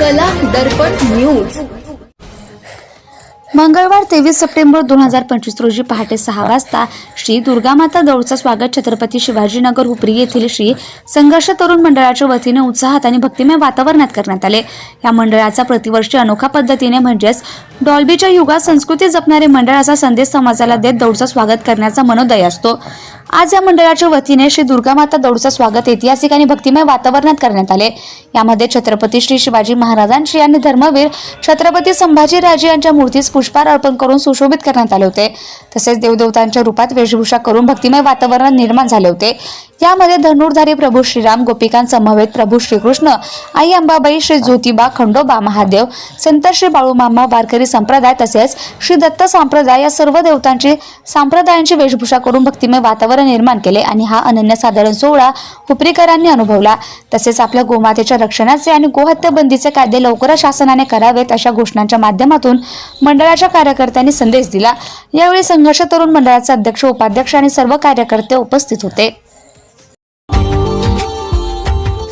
कला दर्पण न्यूज. मंगळवार तेवीस सप्टेंबर दोन हजार पंचवीस रोजी पहाटे सहा वाजता श्री दुर्गामाता दौडचं स्वागत छत्रपती शिवाजीनगर हुपरी येथील श्री संघर्ष तरुण मंडळाच्या वतीने उत्साहात आणि भक्तिमय वातावरणात करण्यात आले. या मंडळाचा प्रतिवर्षी अनोखा पद्धतीने म्हणजेच डॉल्बीच्या युगात संस्कृती जपणारे मंडळ असा संदेश समाजाला देत दौडचं स्वागत करण्याचा मनोदय असतो. आज या मंडळाच्या वतीने श्री दुर्गामाता दौडचं स्वागत ऐतिहासिक आणि भक्तिमय वातावरणात करण्यात आले. यामध्ये छत्रपती श्री शिवाजी महाराजांची आणि धर्मवीर छत्रपती संभाजीराजे यांच्या मूर्तीस पुष्पहार अर्पण करून सुशोभित करण्यात आले होते. तसेच देवदेवतांच्या रूपात वेशभूषा करून भक्तिमय वातावरण निर्माण झाले होते. यामध्ये धनुर्धारी प्रभू श्रीराम गोपिकांत समवेत प्रभू श्रीकृष्ण आई अंबाबाई श्री ज्योतिबा खंडोबा महादेव संत श्री बाळूमामा वारकरी संप्रदाय तसेच श्री दत्त संप्रदाय या सर्व देवतांची संप्रदायांची वेशभूषा करून भक्तिमय वातावरण निर्माण केले आणि हा अनन्यसाधारण सोहळा हुपरीकरांनी अनुभवला. तसेच आपल्या गोमातेच्या रक्षणाचे आणि गोहत्या बंदीचे कायदे लवकरच शासनाने करावेत अशा घोषणांच्या माध्यमातून मंडळाच्या कार्यकर्त्यांनी संदेश दिला. यावेळी संघर्ष तरुण मंडळाचे अध्यक्ष उपाध्यक्ष आणि सर्व कार्यकर्ते उपस्थित होते.